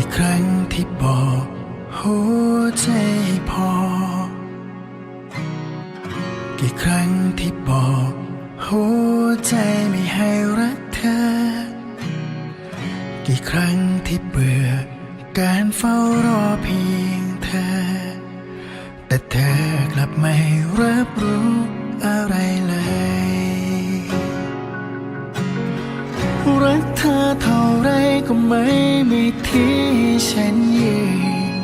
กี่ครั้งที่บอกหัวใจให้พอ กี่ครั้งที่บอกหัวใจไม่ให้รักเธอ กี่ครั้งที่เบื่อการเฝ้ารอเพียงเธอ แต่เธอกลับไม่รับรู้อะไร ก็ไม่มีที่ฉันยืน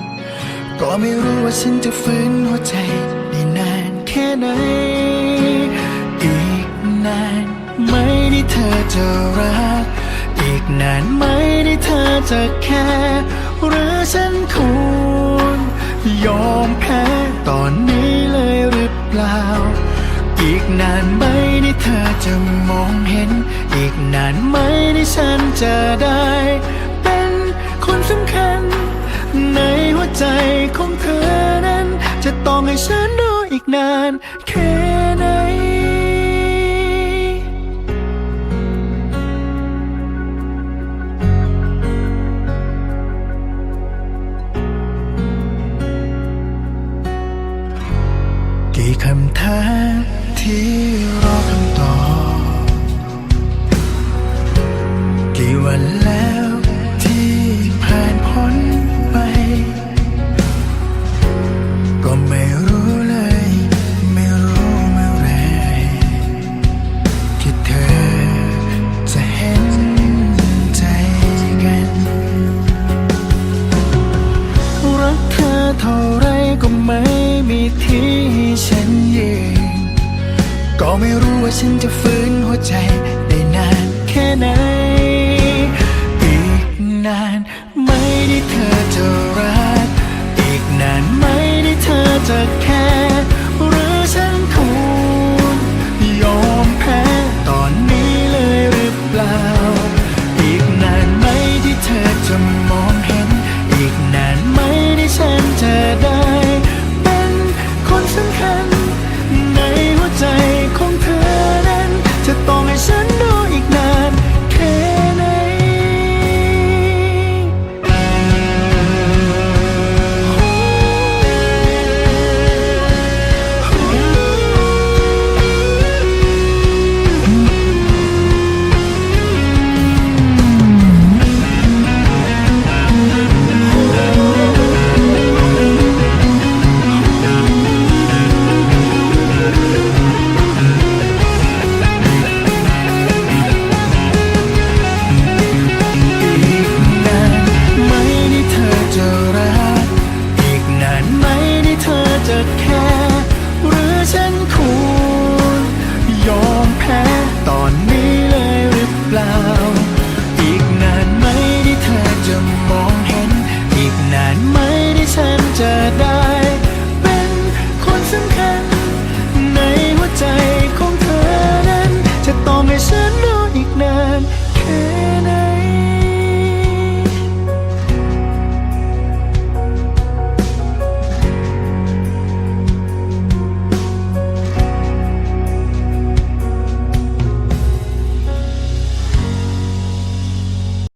ก็ไม่รู้ว่าฉันจะฟื้นหัวใจได้นานแค่ไหน อีกนานไหมที่เธอจะรัก อีกนานไหมที่เธอจะแค่หรือฉันควรยอมแพ้ตอนนี้เลยหรือเปล่า อีกนานไหมที่เธอจะมองเห็น อีกนานไหมที่ฉันจะได้ เป็นคนสำคัญ ในหัวใจของเธอนั้น จะต้องให้ฉันรออีกนานแค่ไหนกี่คำถาม ที่รอคำตอบ กี่วันแล้ว ไม่รู้ว่าฉันจะฟื้นหัวใจได้นานแค่ไหน อีกนานไม่ได้เธอ